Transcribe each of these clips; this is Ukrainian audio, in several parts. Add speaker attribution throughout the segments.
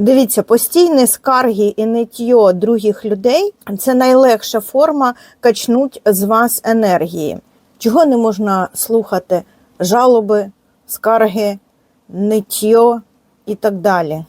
Speaker 1: Дивіться, постійні скарги і ниття других людей це найлегша форма качнуть з вас енергії. Чого не можна слухати? Жалоби, скарги, ниття і так далі.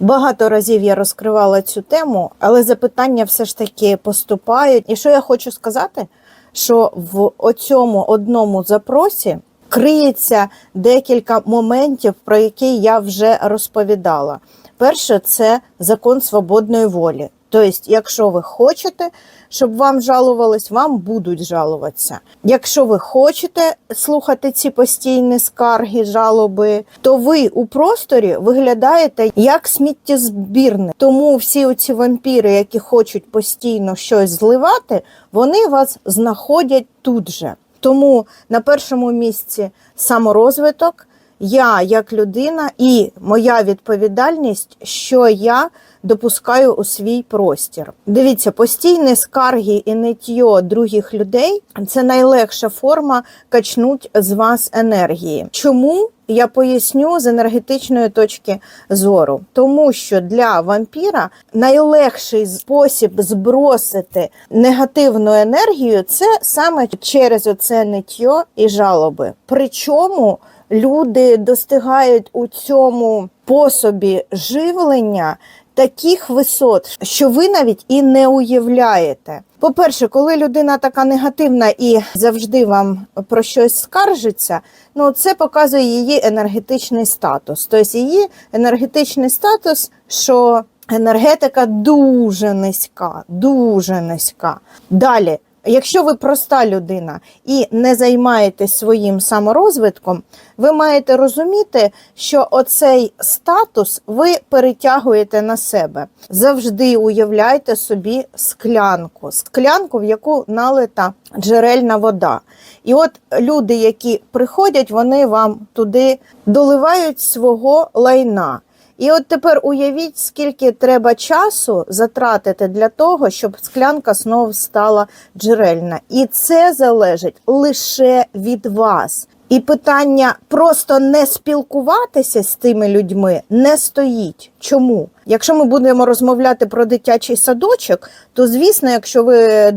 Speaker 1: Багато разів я розкривала цю тему, але запитання все ж таки поступають. І що я хочу сказати? Що в оцьому одному запросі криється декілька моментів, про які я вже розповідала. Перше, це закон свободної волі. Тобто, якщо ви хочете, щоб вам жалувались, вам будуть жалуватися. Якщо ви хочете слухати ці постійні скарги, жалоби, то ви у просторі виглядаєте як сміттєзбірник. Тому всі оці вампіри, які хочуть постійно щось зливати, вони вас знаходять тут же. Тому на першому місці саморозвиток. Я як людина і моя відповідальність, що я допускаю у свій простір. Дивіться, постійні скарги і ниття других людей це найлегша форма качнуть з вас енергії. Чому? Я поясню з енергетичної точки зору, тому що для вампіра найлегший спосіб збросити негативну енергію це саме через оце ниття і жалоби. Причому люди достигають у цьому способі живлення таких висот, що ви навіть і не уявляєте. По-перше, коли людина така негативна і завжди вам про щось скаржиться, ну це показує її енергетичний статус. Тобто її енергетичний статус, що енергетика дуже низька, дуже низька. Далі. Якщо ви проста людина і не займаєтесь своїм саморозвитком, ви маєте розуміти, що оцей статус ви перетягуєте на себе. Завжди уявляйте собі склянку, склянку, в яку налита джерельна вода. І от люди, які приходять, вони вам туди доливають свого лайна. І от тепер уявіть, скільки треба часу затратити для того, щоб склянка знову стала джерельна. І це залежить лише від вас. І питання просто не спілкуватися з тими людьми не стоїть. Чому? Якщо ми будемо розмовляти про дитячий садочок, то звісно, якщо ви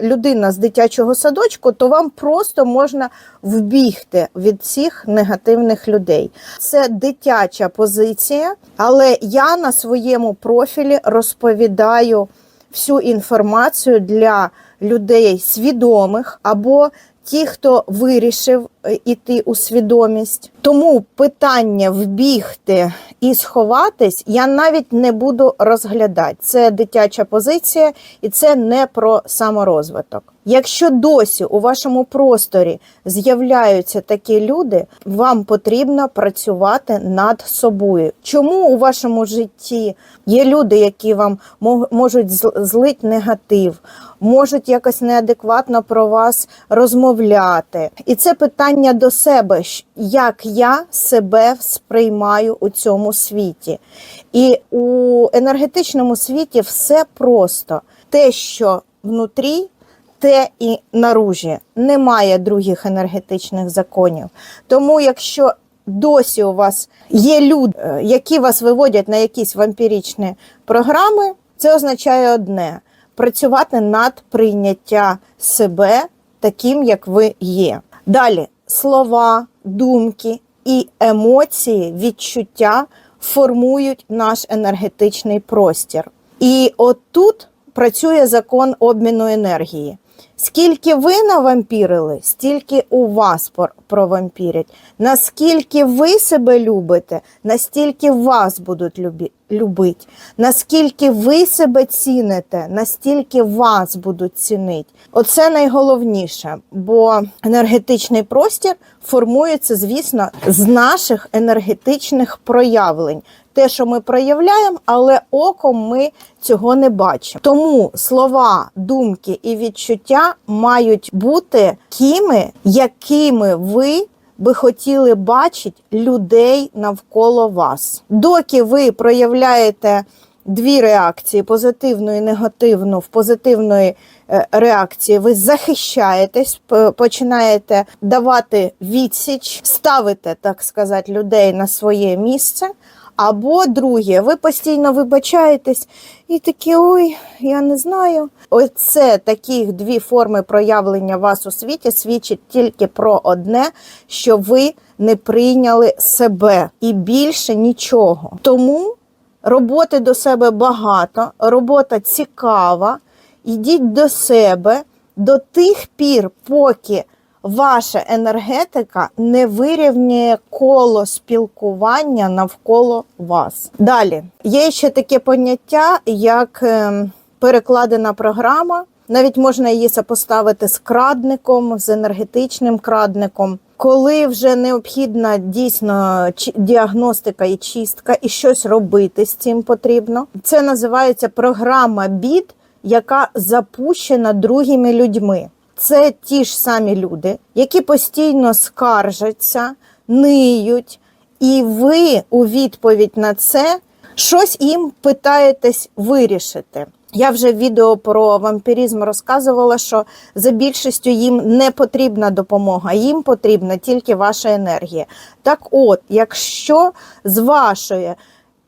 Speaker 1: людина з дитячого садочку, то вам просто можна вбігти від цих негативних людей. Це дитяча позиція, але я на своєму профілі розповідаю всю інформацію для людей свідомих або ті, хто вирішив іти у свідомість. Тому питання вбігти і сховатись я навіть не буду розглядати. Це дитяча позиція, і це не про саморозвиток. Якщо досі у вашому просторі з'являються такі люди, вам потрібно працювати над собою. Чому у вашому житті є люди, які вам можуть зл- злить негатив, можуть якось неадекватно про вас розмовляти? І це питання до себе, як я себе сприймаю у цьому світі. І у енергетичному світі все просто те, що внутрі те і наружі. Немає других енергетичних законів. Тому, якщо досі у вас є люди, е, які вас виводять на якісь вампірічні програми, це означає одне: працювати над прийняття себе таким, як ви є. Далі слова, думки і емоції, відчуття формують наш енергетичний простір. І отут працює закон обміну енергії. Скільки ви навампірили, стільки у вас провампірять. Наскільки ви себе любите, настільки вас будуть любити. Наскільки ви себе ціните, настільки вас будуть цінити. Оце найголовніше, бо енергетичний простір формується, звісно, з наших енергетичних проявлень. Те, що ми проявляємо, але оком ми цього не бачимо. Тому слова, думки і відчуття мають бути тими, якими ви би хотіли бачити людей навколо вас. Доки ви проявляєте дві реакції: позитивну і негативну. В позитивної е, реакції ви захищаєтесь, починаєте давати відсіч, ставите, так сказати, людей на своє місце. Або друге, ви постійно вибачаєтесь і такі, ой, я не знаю. Оце такі дві форми проявлення вас у світі свідчить тільки про одне, що ви не прийняли себе і більше нічого. Тому роботи до себе багато, робота цікава. Йдіть до себе до тих пір, поки ваша енергетика не вирівнює коло спілкування навколо вас. Далі є ще таке поняття, як ем, перекладена програма. Навіть можна її сопоставити з крадником, з енергетичним крадником. Коли вже необхідна дійсно діагностика і чистка, і щось робити з цим потрібно. Це називається програма бід, яка запущена другими людьми. Це ті ж самі люди, які постійно скаржаться, ниють, і ви у відповідь на це щось їм питаєтесь вирішити. Я вже в відео про вампіризм розказувала, що за більшістю їм не потрібна допомога, їм потрібна тільки ваша енергія. Так от, якщо з вашої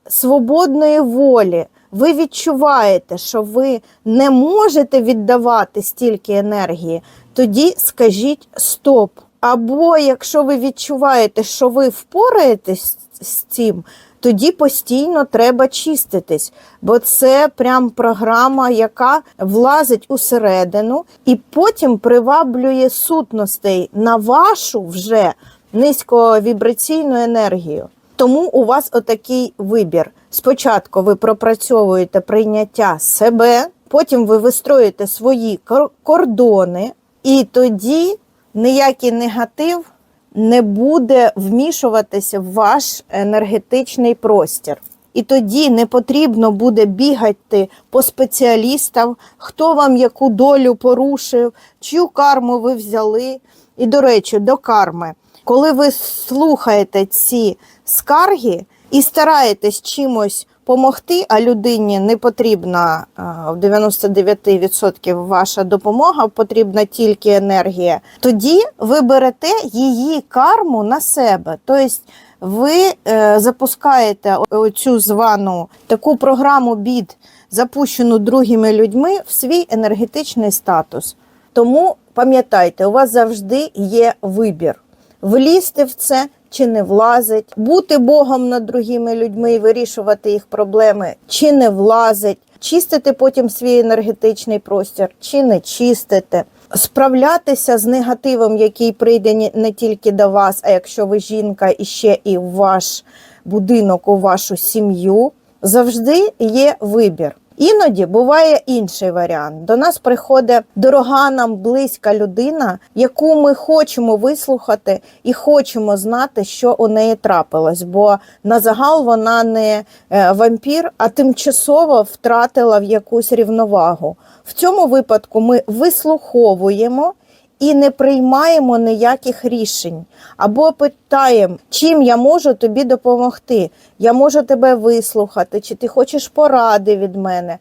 Speaker 1: свободної волі ви відчуваєте, що ви не можете віддавати стільки енергії, тоді скажіть стоп. Або якщо ви відчуваєте, що ви впораєтесь з цим, тоді постійно треба чиститись, бо це прям програма, яка влазить усередину і потім приваблює сутностей на вашу вже низьковібраційну енергію. Тому у вас отакий вибір. Спочатку ви пропрацьовуєте прийняття себе, потім ви вистроїте свої кордони, і тоді ніякий негатив не буде вмішуватися в ваш енергетичний простір. І тоді не потрібно буде бігати по спеціалістам, хто вам яку долю порушив, чию карму ви взяли. І, до речі, до карми. Коли ви слухаєте ці скарги і стараєтесь чимось помогти, а людині не потрібна в 99% ваша допомога, потрібна тільки енергія, тоді ви берете її карму на себе. Тобто ви е, запускаєте цю звану таку програму бід, запущену другими людьми, в свій енергетичний статус. Тому пам'ятайте, у вас завжди є вибір: влізти в це чи не влазить, бути Богом над другими людьми і вирішувати їх проблеми, чи не влазить, чистити потім свій енергетичний простір, чи не чистити. Справлятися з негативом, який прийде не тільки до вас, а якщо ви жінка, і ще і в ваш будинок, у вашу сім'ю, завжди є вибір. Іноді буває інший варіант. До нас приходить дорога нам близька людина, яку ми хочемо вислухати і хочемо знати, що у неї трапилось. Бо на загал вона не е, вампір, а тимчасово втратила в якусь рівновагу. В цьому випадку ми вислуховуємо і не приймаємо ніяких рішень. Або питаємо, чим я можу тобі допомогти. Я можу тебе вислухати, чи ти хочеш поради від мене.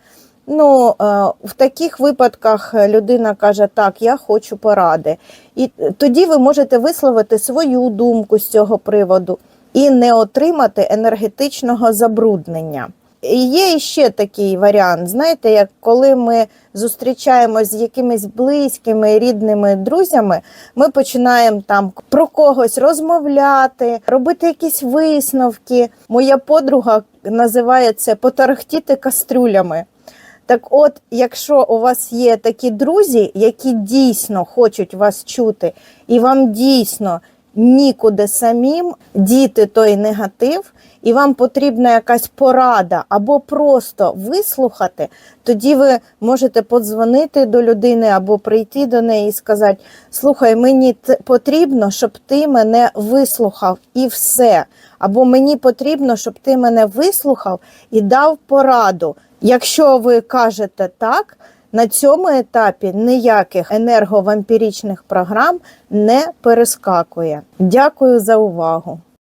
Speaker 1: Ну, е, в таких випадках людина каже, так, я хочу поради. І тоді ви можете висловити свою думку з цього приводу і не отримати енергетичного забруднення. Є ще такий варіант. Знаєте, як коли ми зустрічаємось з якимись близькими рідними друзями, ми починаємо там про когось розмовляти, робити якісь висновки. Моя подруга називає це потарахтіти кастрюлями. Так от, якщо у вас є такі друзі, які дійсно хочуть вас чути, і вам дійсно нікуди самим діти той негатив, і вам потрібна якась порада або просто вислухати, тоді ви можете подзвонити до людини або прийти до неї і сказати: Слухай, мені потрібно, щоб ти мене вислухав і все. Або мені потрібно, щоб ти мене вислухав і дав пораду. Якщо ви кажете так, на цьому етапі ніяких енерговампірічних програм не перескакує. Дякую за увагу.